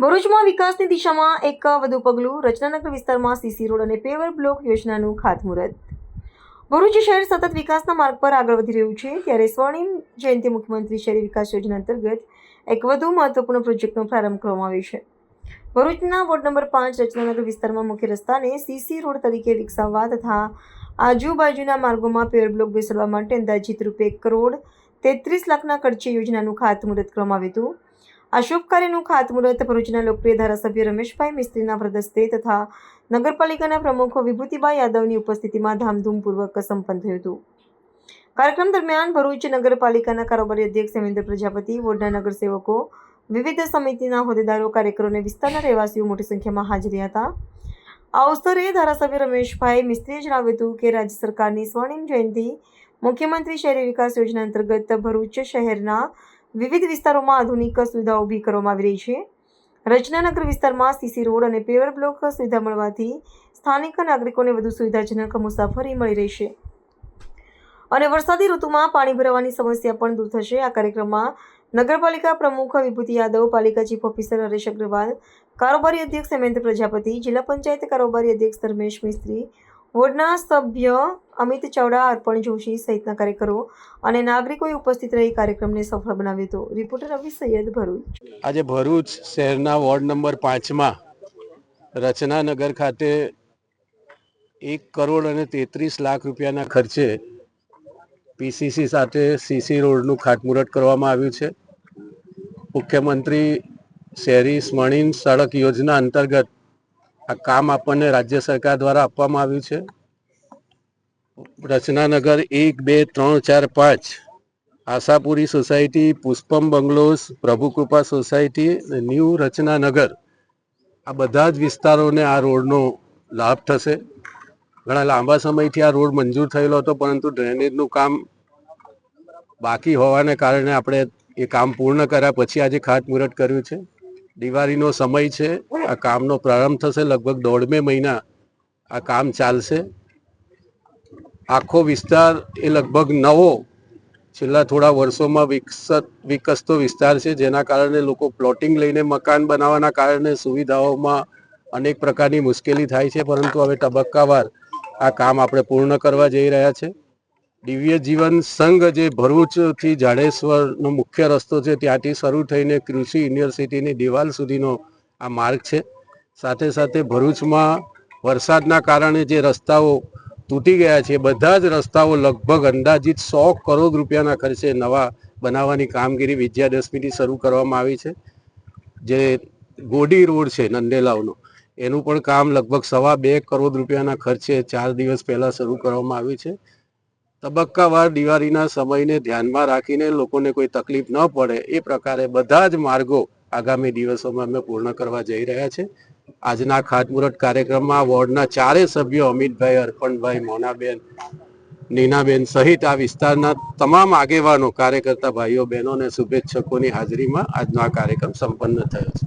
ભરૂચમાં વિકાસની દિશામાં એક વધુ પગલું રચનાનગર વિસ્તારમાં સીસી રોડ અને પેવર બ્લોક યોજનાનું ખાતમુહૂર્ત. ભરૂચ શહેર સતત વિકાસના માર્ગ પર આગળ વધી રહ્યું છે, ત્યારે સ્વર્ણિમ જયંતિ મુખ્યમંત્રી શહેરી વિકાસ યોજના અંતર્ગત એક વધુ મહત્વપૂર્ણ પ્રોજેક્ટનો પ્રારંભ કરવામાં આવ્યો છે. ભરૂચના વોર્ડ નંબર પાંચ રચનાનગર વિસ્તારમાં મુખ્ય રસ્તાને સીસી રોડ તરીકે વિકસાવવા તથા આજુબાજુના માર્ગોમાં પેવર બ્લોક બેસાડવા માટે અંદાજિત રૂપે કરોડ તેત્રીસ લાખના ખર્ચે યોજનાનું ખાતમુહૂર્ત કરવામાં આવ્યું હતું. આ શુભ કાર્યનું ખાતમુહૂર્ત ભરૂચના લોકપ્રિય ધારાસભ્ય રમેશભાઈ મિસ્ત્રીના પ્રદસ્તે તથા નગરપાલિકાના પ્રમુખ વિભૂતિભાઈ યાદવની ઉપસ્થિતિમાં ધામધૂમપૂર્વક સંપન્ન થયું હતું. કાર્યક્રમ દરમિયાન ભરૂચ નગરપાલિકાના કારોબારી અધ્યક્ષ હેમેન્દ્ર પ્રજાપતિ, વોર્ડના નગરસેવકો, વિવિધ સમિતિના હોદ્દેદારો કાર્યકરો અને વિસ્તારના રહેવાસીઓ મોટી સંખ્યામાં હાજરી હતા. આ અવસરે ધારાસભ્ય રમેશભાઈ મિસ્ત્રીએ જણાવ્યું હતું કે રાજ્ય સરકારની સ્વર્ણિમ જયંતિ મુખ્યમંત્રી શહેરી વિકાસ યોજના અંતર્ગત ભરૂચ શહેરના વિવિધ વિસ્તારોમાં આધુનિક સુવિધા ઊભી કરવામાં આવી રહી છે. રચનાનગર વિસ્તારમાં સીસી રોડ અને પેવર બ્લોક સુવિધા મળવાથી સ્થાનિક નાગરિકોને વધુ સુવિધાજનક મુસાફરી મળી રહેશે અને વરસાદી ઋતુમાં પાણી ભરાવાની સમસ્યા પણ દૂર થશે. આ કાર્યક્રમમાં નગરપાલિકા પ્રમુખ વિભૂતિ યાદવ, પાલિકા ચીફ ઓફિસર હરેશ અગ્રવાલ, કારોબારી અધ્યક્ષ હેમેન્દ્ર પ્રજાપતિ, જિલ્લા પંચાયત કારોબારી અધ્યક્ષ ધર્મેશ મિસ્ત્રી વોર્ડના સભ્ય અમિત ચાવડા અર્પણ જોશી સહિતના કાર્યકરો અને નાગરિકોએ ઉપસ્થિત રહી કાર્યક્રમને સફળ બનાવ્યો હતો. રિપોર્ટર રવિ સૈયદ ભરૂચ. આજે ભરૂચ શહેરના વોર્ડ નંબર પાંચમાં રચનાનગર ખાતે એક કરોડ અને તેત્રીસ લાખ રૂપિયાના ખર્ચે પીસીસી સાથે સીસી રોડનું ખાતમુહૂર્ત કરવામાં આવ્યું છે. મુખ્યમંત્રી શહેરી સ્મરણીન સડક યોજના અંતર્ગત આ કામ આપણને રાજ્ય સરકાર દ્વારા આપવામાં આવ્યું છે. રચનાનગર એક, બે, ત્રણ, ચાર, પાંચ, Ashapuri society, Pushpam bungalows, Prabhukrupa society new Rachnanagar. આ બધા જ વિસ્તારોને આ રોડનો લાભ થશે. ઘણા લાંબા સમયથી આ રોડ મંજૂર થયેલો હતો, પરંતુ ડ્રેનેજનું કામ બાકી હોવાને કારણે આપણે એ કામ પૂર્ણ કર્યા પછી આજે ખાતમુહૂર્ત કર્યું છે. દિવાળીનો સમય છે. આ કામનો પ્રારંભ થશે લગભગ દોઢ બે મહિના. આ કામ ચાલશે. આખો વિસ્તાર એ લગભગ નવો, છેલ્લા થોડા વર્ષોમાં વિકસત, વિકસતો વિસ્તાર છે, જેના કારણે લોકો પ્લોટિંગ લઈને મકાન બનાવવાના કારણે સુવિધાઓમાં અનેક પ્રકારની મુશ્કેલી થાય છે. પરંતુ હવે તબક્કાવાર આ કામ આપણે પૂર્ણ કરવા જઈ રહ્યા છે. દિવ્ય જીવન સંઘ જે ભરૂચથી જાડેશ્વરનો મુખ્ય રસ્તો છે, ત્યાંથી શરૂ થઈને કૃષિ યુનિવર્સિટીની દિવાલ સુધીનો આ માર્ગ છે. સાથે સાથે ભરૂચમાં વરસાદના કારણે જે રસ્તાઓ તૂટી ગયા છે, બધા જ રસ્તાઓ લગભગ અંદાજિત સો કરોડ રૂપિયાના ખર્ચે નવા બનાવવાની કામગીરી વિજયાદશમીથી શરૂ કરવામાં આવી છે. જે ગોડી રોડ છે, નંદેલાવનો, એનું પણ કામ લગભગ સવા બે કરોડ રૂપિયાના ખર્ચે ચાર દિવસ પહેલાં શરૂ કરવામાં આવ્યું છે. તબક્કાવાર દિવાળીના સમયને ધ્યાનમાં રાખીને લોકોને કોઈ તકલીફ ન પડે એ પ્રકારે બધા જ માર્ગો આગામી દિવસોમાં અમે પૂર્ણ કરવા જઈ રહ્યા છે. આજના ખાતમુહૂર્ત કાર્યક્રમમાં વોર્ડના ચારે સભ્યો અમિતભાઈ અર્પણભાઈ મોનાબેન, નીનાબેન સહિત આ વિસ્તારના તમામ આગેવાનો, કાર્યકર્તા ભાઈઓ, બહેનો અને શુભેચ્છકોની હાજરીમાં આજનો આ કાર્યક્રમ સંપન્ન થયો છે.